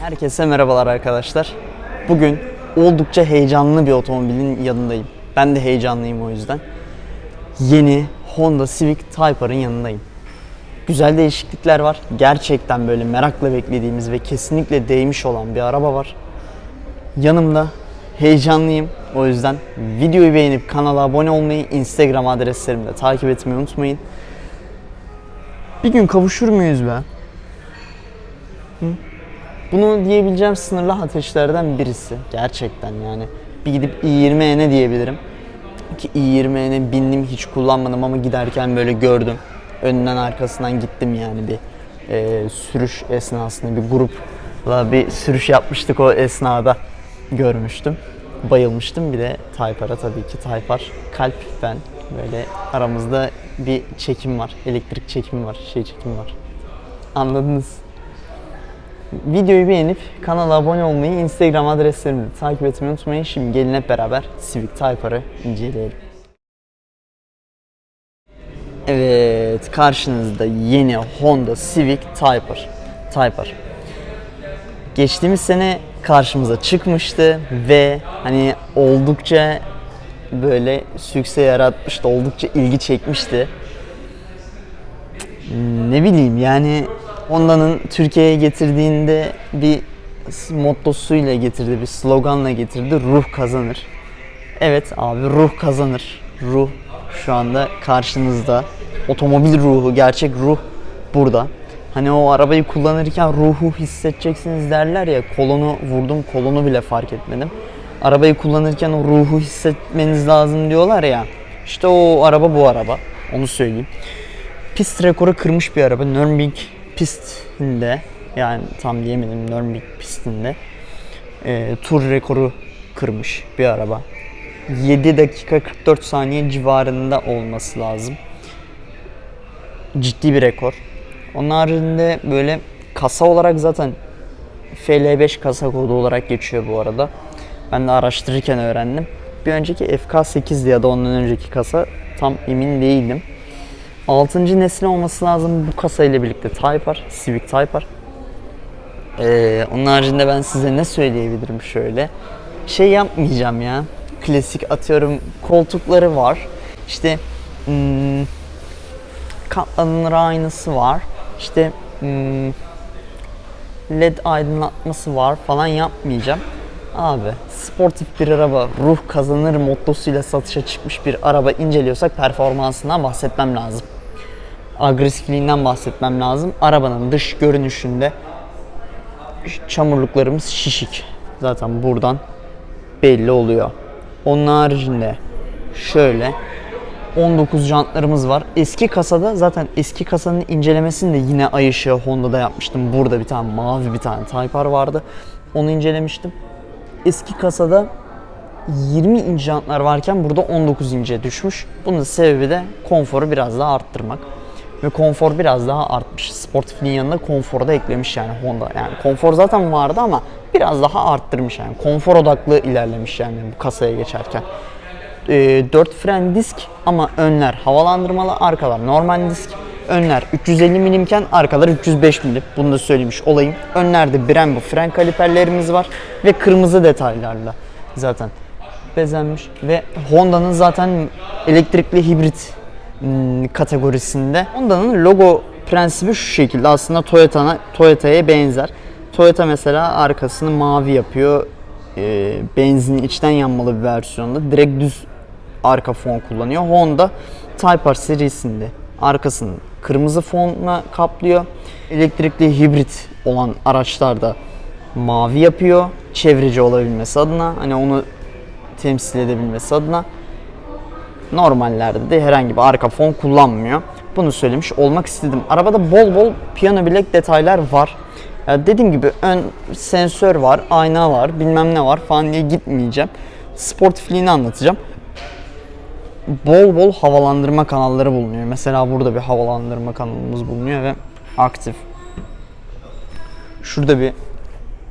Herkese merhabalar arkadaşlar. Bugün oldukça heyecanlı bir otomobilin yanındayım. Ben de heyecanlıyım o yüzden. Yeni Honda Civic Type R'ın yanındayım. Güzel değişiklikler var. Gerçekten böyle merakla beklediğimiz ve kesinlikle değmiş olan bir araba var. Yanımda heyecanlıyım. O yüzden videoyu beğenip kanala abone olmayı, Instagram adreslerimi de takip etmeyi unutmayın. Bir gün kavuşur muyuz be? Bunu diyebileceğim sınırlı ateşlerden birisi. Gerçekten yani. Bir gidip i20'ye ne diyebilirim? Ki i20'ye ne bindim hiç kullanmadım ama giderken böyle gördüm. Önünden arkasından gittim yani bir e, sürüş esnasında bir grupla bir sürüş yapmıştık o esnada görmüştüm. Bayılmıştım. Bir de Taypar'a tabii ki Taypar. Kalp ben. Böyle aramızda bir çekim var. Elektrik çekimi var. Şey çekimi var. Anladınız. Videoyu beğenip kanala abone olmayı, Instagram adreslerimi takip etmeyi unutmayın. Şimdi gelin hep beraber Civic Type R'ı inceleyelim. Evet, karşınızda yeni Honda Civic Type R. Type R. Geçtiğimiz sene karşımıza çıkmıştı ve hani oldukça böyle sükse yaratmıştı, oldukça ilgi çekmişti ne bileyim yani Honda'nın Türkiye'ye getirdiğinde bir mottosuyla getirdi, bir sloganla getirdi. Ruh kazanır. Evet abi ruh kazanır. Ruh şu anda karşınızda. Otomobil ruhu, gerçek ruh burada. Hani o arabayı kullanırken ruhu hissedeceksiniz derler ya kolunu vurdum kolunu bile fark etmedim. Arabayı kullanırken o ruhu hissetmeniz lazım diyorlar ya. İşte o araba bu araba. Onu söyleyeyim pist rekoru kırmış bir araba. Nürburgring pistinde yani tam diyemedim Nürburgring pistinde e, tur rekoru kırmış bir araba. 7 dakika 44 saniye civarında olması lazım. Ciddi bir rekor. Onun haricinde böyle kasa olarak zaten FL5 kasa kodu olarak geçiyor bu arada. Ben de araştırırken öğrendim. Bir önceki FK8'di ya da ondan önceki kasa tam emin değilim. 6. nesil olması lazım bu kasa ile birlikte Type R, Civic Type R. Ee, onun haricinde ben size ne söyleyebilirim şöyle. Şey yapmayacağım ya. Klasik atıyorum koltukları var. İşte hmm, katlanır aynası var. İşte hmm, led aydınlatması var falan yapmayacağım. Abi sportif bir araba ruh kazanır mottosuyla satışa çıkmış bir araba inceliyorsak performansından bahsetmem lazım. Agresifliğinden bahsetmem lazım. Arabanın dış görünüşünde çamurluklarımız şişik. Zaten buradan belli oluyor. Onun haricinde şöyle 19 jantlarımız var. Eski kasada zaten eski kasanın incelemesini de yine ay Honda'da yapmıştım. Burada bir tane mavi bir tane Type R vardı. Onu incelemiştim. Eski kasada 20 inç jantlar varken burada 19 ince düşmüş. Bunun sebebi de konforu biraz daha arttırmak. Ve konfor biraz daha artmış. Sportifliğin yanında konforu da eklemiş yani Honda. Yani konfor zaten vardı ama biraz daha arttırmış yani. Konfor odaklı ilerlemiş yani bu kasaya geçerken. E, 4 fren disk ama önler havalandırmalı, arkalar normal disk. Önler 350 milimken arkalar 305 milim. Bunu da söylemiş olayım. Önlerde Brembo fren kaliperlerimiz var ve kırmızı detaylarla zaten bezenmiş ve Honda'nın zaten elektrikli hibrit kategorisinde. Honda'nın logo prensibi şu şekilde aslında Toyota'na Toyota'ya benzer. Toyota mesela arkasını mavi yapıyor. E, benzin içten yanmalı bir versiyonda direkt düz arka fon kullanıyor. Honda Type R serisinde arkasını kırmızı fonla kaplıyor. Elektrikli hibrit olan araçlarda mavi yapıyor. Çevreci olabilmesi adına hani onu temsil edebilmesi adına normallerde de herhangi bir arka fon kullanmıyor. Bunu söylemiş olmak istedim. Arabada bol bol piyano bilek detaylar var. Ya dediğim gibi ön sensör var, ayna var, bilmem ne var falan diye gitmeyeceğim. Sportifliğini anlatacağım. Bol bol havalandırma kanalları bulunuyor. Mesela burada bir havalandırma kanalımız bulunuyor ve aktif. Şurada bir,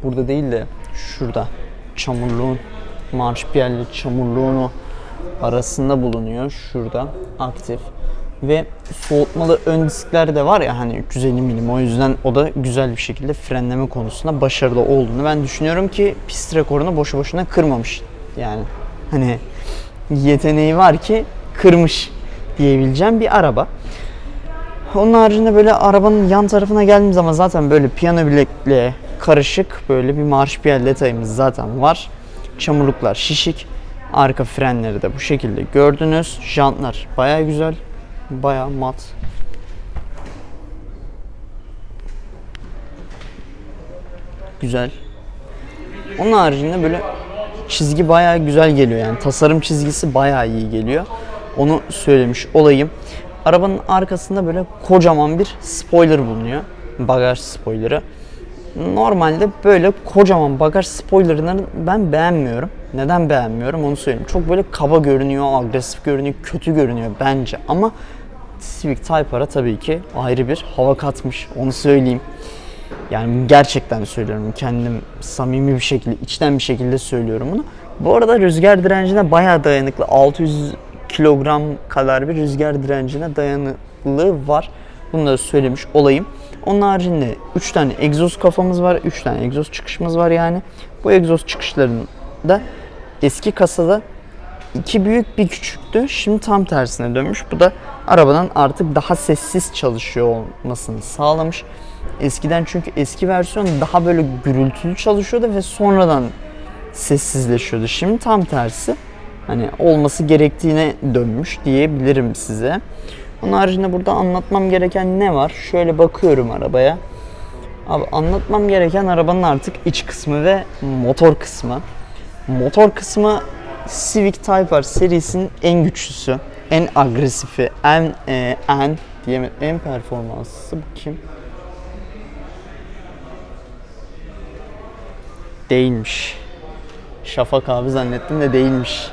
burada değil de şurada çamurluğun, marşpiyerli çamurluğunu arasında bulunuyor. Şurada aktif. Ve soğutmalı ön diskler de var ya hani 350 milim o yüzden o da güzel bir şekilde frenleme konusunda başarılı olduğunu ben düşünüyorum ki pist rekorunu boşu boşuna kırmamış. Yani hani yeteneği var ki kırmış diyebileceğim bir araba. Onun haricinde böyle arabanın yan tarafına geldiğim zaman zaten böyle piyano bilekle karışık böyle bir marş piyel detayımız zaten var. Çamurluklar şişik. Arka frenleri de bu şekilde gördünüz. Jantlar baya güzel. Baya mat. Güzel. Onun haricinde böyle çizgi bayağı güzel geliyor yani tasarım çizgisi bayağı iyi geliyor. Onu söylemiş olayım. Arabanın arkasında böyle kocaman bir spoiler bulunuyor. Bagaj spoilerı. Normalde böyle kocaman bagaj spoilerını ben beğenmiyorum. Neden beğenmiyorum onu söyleyeyim. Çok böyle kaba görünüyor, agresif görünüyor, kötü görünüyor bence. Ama Civic Type-R'a tabii ki ayrı bir hava katmış. Onu söyleyeyim. Yani gerçekten söylüyorum. Kendim samimi bir şekilde, içten bir şekilde söylüyorum bunu. Bu arada rüzgar direncine bayağı dayanıklı. 600 kilogram kadar bir rüzgar direncine dayanıklılığı var. Bunu da söylemiş olayım. Onun haricinde 3 tane egzoz kafamız var. 3 tane egzoz çıkışımız var yani. Bu egzoz çıkışlarının da eski kasada iki büyük bir küçüktü. Şimdi tam tersine dönmüş. Bu da arabanın artık daha sessiz çalışıyor olmasını sağlamış. Eskiden çünkü eski versiyon daha böyle gürültülü çalışıyordu ve sonradan sessizleşiyordu. Şimdi tam tersi. Hani olması gerektiğine dönmüş diyebilirim size. Onun haricinde burada anlatmam gereken ne var? Şöyle bakıyorum arabaya. Abi anlatmam gereken arabanın artık iç kısmı ve motor kısmı. Motor kısmı Civic Type R serisinin en güçlüsü, en agresifi, en e, en diyemem en performanslısı bu kim? Değilmiş. Şafak abi zannettim de değilmiş.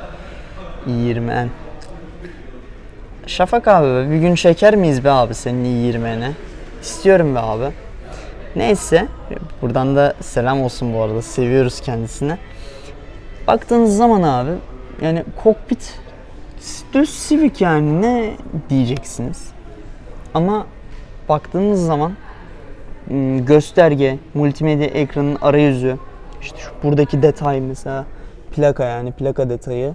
i20N. Şafak abi be, bir gün çeker miyiz be abi senin i20N'e? İstiyorum be abi. Neyse buradan da selam olsun bu arada seviyoruz kendisini. Baktığınız zaman abi yani kokpit düz Civic yani ne diyeceksiniz? Ama baktığınız zaman ım, gösterge, multimedya ekranın arayüzü, işte şu buradaki detay mesela plaka yani plaka detayı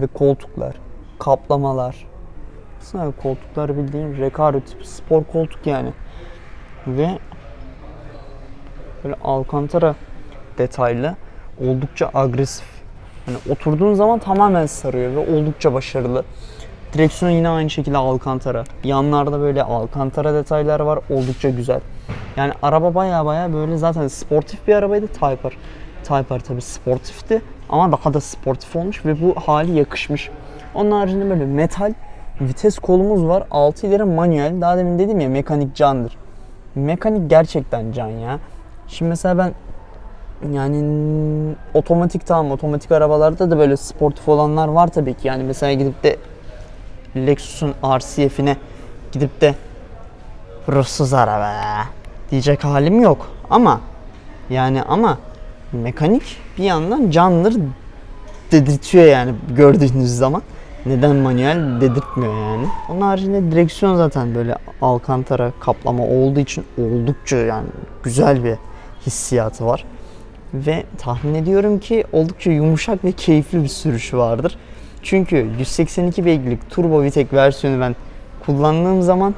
ve koltuklar, kaplamalar. Aslında koltuklar bildiğin Recaro tipi spor koltuk yani. Ve böyle alcantara detaylı, oldukça agresif. Hani oturduğun zaman tamamen sarıyor ve oldukça başarılı. Direksiyon yine aynı şekilde alcantara. Yanlarda böyle alcantara detaylar var. Oldukça güzel. Yani araba baya baya böyle zaten sportif bir arabaydı Type R. Type R tabi sportifti ama daha da sportif olmuş ve bu hali yakışmış. Onun haricinde böyle metal vites kolumuz var. 6 ileri manuel. Daha demin dedim ya mekanik candır. Mekanik gerçekten can ya. Şimdi mesela ben yani otomatik tamam otomatik arabalarda da böyle sportif olanlar var tabii ki. Yani mesela gidip de Lexus'un RCF'ine gidip de ruhsuz araba diyecek halim yok. Ama yani ama mekanik bir yandan candır dedirtiyor yani gördüğünüz zaman. Neden manuel dedirtmiyor yani. Onun haricinde direksiyon zaten böyle alcantara kaplama olduğu için oldukça yani güzel bir hissiyatı var. Ve tahmin ediyorum ki oldukça yumuşak ve keyifli bir sürüşü vardır. Çünkü 182 beygirlik turbo VTEC versiyonu ben kullandığım zaman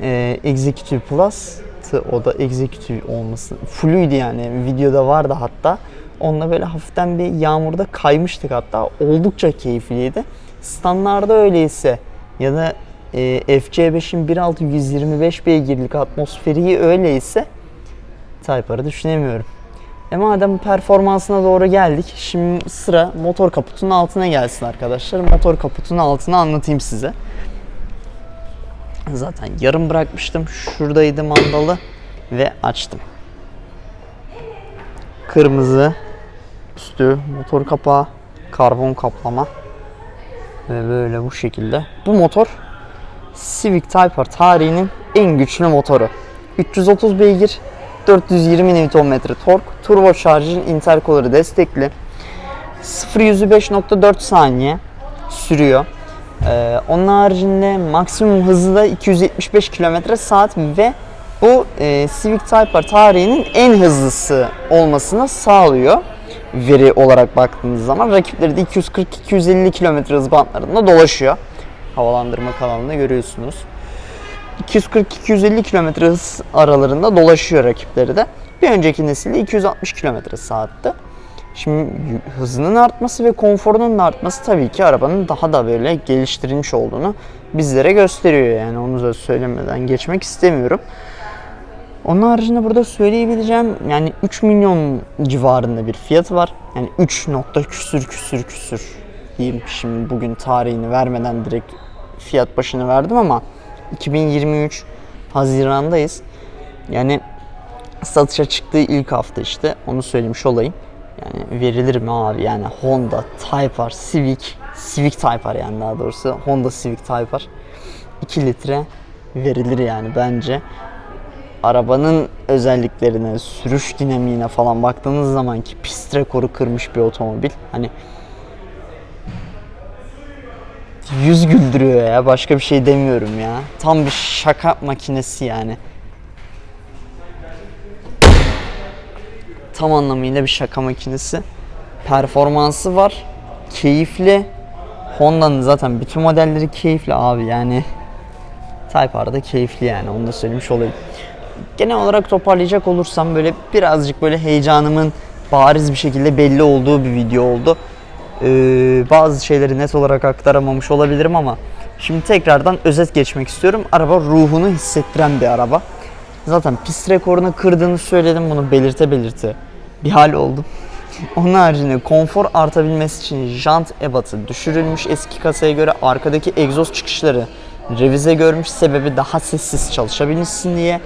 e, Executive Plus o da Executive olması fullüydü yani videoda vardı hatta. Onunla böyle hafiften bir yağmurda kaymıştık hatta. Oldukça keyifliydi. Standarda öyleyse ya da e, FC5'in 1.6 125 beygirlik atmosferiği öyleyse Type R'ı düşünemiyorum. E madem performansına doğru geldik, şimdi sıra motor kaputunun altına gelsin arkadaşlar. Motor kaputunun altını anlatayım size. Zaten yarım bırakmıştım. Şuradaydı mandalı ve açtım. Kırmızı üstü motor kapağı, karbon kaplama ve böyle bu şekilde. Bu motor Civic Type R tarihinin en güçlü motoru. 330 beygir, 420 Nm tork, turbo şarjın intercooler'ı destekli. 0 yüzü 5.4 saniye sürüyor Ee, onun haricinde maksimum hızı da 275 km saat ve bu e, Civic Type R tarihinin en hızlısı olmasını sağlıyor. Veri olarak baktığınız zaman rakipleri de 240-250 km hız bantlarında dolaşıyor. Havalandırma kanalında görüyorsunuz. 240-250 km hız aralarında dolaşıyor rakipleri de. Bir önceki nesilde 260 km saatti. Şimdi hızının artması ve konforunun artması tabii ki arabanın daha da böyle geliştirilmiş olduğunu bizlere gösteriyor yani onu da söylemeden geçmek istemiyorum. Onun haricinde burada söyleyebileceğim yani 3 milyon civarında bir fiyatı var. Yani 3 nokta küsür küsür küsür diyeyim şimdi bugün tarihini vermeden direkt fiyat başını verdim ama 2023 Haziran'dayız. Yani satışa çıktığı ilk hafta işte onu söylemiş olayım. Yani verilir mi abi yani Honda Type R Civic Civic Type R yani daha doğrusu Honda Civic Type R 2 litre verilir yani bence. Arabanın özelliklerine, sürüş dinamiğine falan baktığınız zaman ki pist rekoru kırmış bir otomobil. Hani yüz güldürüyor ya. Başka bir şey demiyorum ya. Tam bir şaka makinesi yani. Tam anlamıyla bir şaka makinesi. Performansı var. Keyifli. Honda'nın zaten bütün modelleri keyifli abi yani. Type R'da keyifli yani onu da söylemiş olayım. Genel olarak toparlayacak olursam böyle birazcık böyle heyecanımın bariz bir şekilde belli olduğu bir video oldu. Ee, bazı şeyleri net olarak aktaramamış olabilirim ama şimdi tekrardan özet geçmek istiyorum. Araba ruhunu hissettiren bir araba. Zaten pist rekorunu kırdığını söyledim bunu belirte belirte bir hal oldum. Onun haricinde konfor artabilmesi için jant ebatı düşürülmüş eski kasaya göre arkadaki egzoz çıkışları revize görmüş sebebi daha sessiz çalışabilsin diye.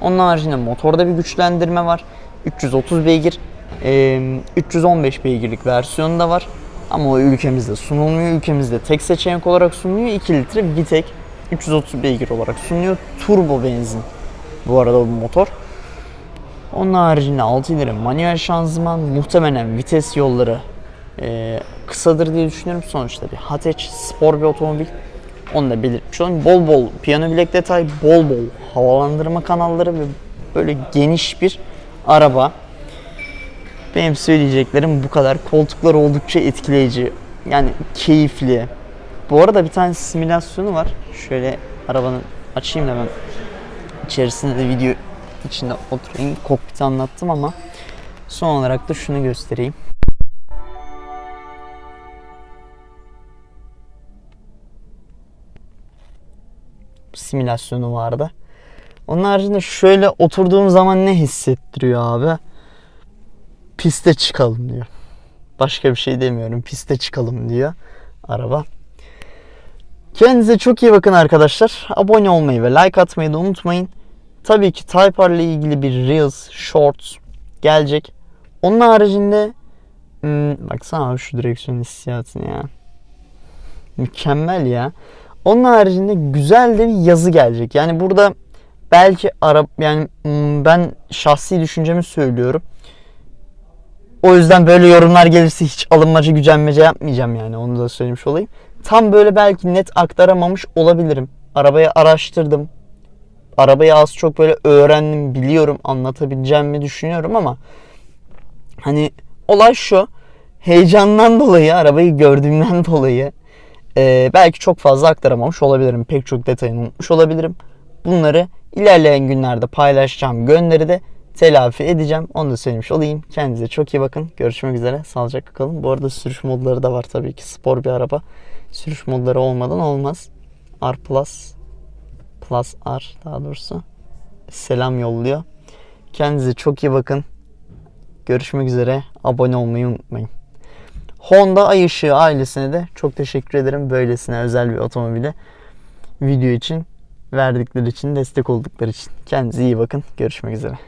Onun haricinde motorda bir güçlendirme var. 330 beygir, e, 315 beygirlik versiyonu da var. Ama o ülkemizde sunulmuyor. Ülkemizde tek seçenek olarak sunuluyor. 2 litre Vitek 330 beygir olarak sunuluyor. Turbo benzin bu arada bu motor. Onun haricinde 6 ileri manuel şanzıman muhtemelen vites yolları e, kısadır diye düşünüyorum. Sonuçta bir hatch spor bir otomobil. Onu da belirtmiş olayım. Bol bol piyano bilek detay, bol bol havalandırma kanalları ve böyle geniş bir araba. Benim söyleyeceklerim bu kadar. Koltuklar oldukça etkileyici. Yani keyifli. Bu arada bir tane simülasyonu var. Şöyle arabanın açayım da ben içerisinde de video içinde oturayım. Kokpiti anlattım ama son olarak da şunu göstereyim. Simülasyonu vardı. Onun haricinde şöyle oturduğum zaman ne hissettiriyor abi? Piste çıkalım diyor. Başka bir şey demiyorum. Piste çıkalım diyor araba. Kendinize çok iyi bakın arkadaşlar. Abone olmayı ve like atmayı da unutmayın. Tabii ki Type R ile ilgili bir Reels, Shorts gelecek. Onun haricinde hmm, baksana abi şu direksiyon hissiyatını ya. Mükemmel ya. Onun haricinde güzel de bir yazı gelecek. Yani burada belki Arap yani hmm, ben şahsi düşüncemi söylüyorum. O yüzden böyle yorumlar gelirse hiç alınmacı gücenmece yapmayacağım yani onu da söylemiş olayım. Tam böyle belki net aktaramamış olabilirim. Arabayı araştırdım. Arabayı az çok böyle öğrendim, biliyorum, anlatabileceğimi düşünüyorum ama hani olay şu. Heyecandan dolayı, arabayı gördüğümden dolayı e, belki çok fazla aktaramamış olabilirim. Pek çok detayını unutmuş olabilirim. Bunları ilerleyen günlerde paylaşacağım gönderide telafi edeceğim. Onu da söylemiş olayım. Kendinize çok iyi bakın. Görüşmek üzere. Sağlıcakla kalın. Bu arada sürüş modları da var tabii ki. Spor bir araba. Sürüş modları olmadan olmaz. R Plus Plus R daha doğrusu selam yolluyor. Kendinize çok iyi bakın. Görüşmek üzere. Abone olmayı unutmayın. Honda Ay Işığı ailesine de çok teşekkür ederim. Böylesine özel bir otomobile video için verdikleri için, destek oldukları için. Kendinize iyi bakın. Görüşmek üzere.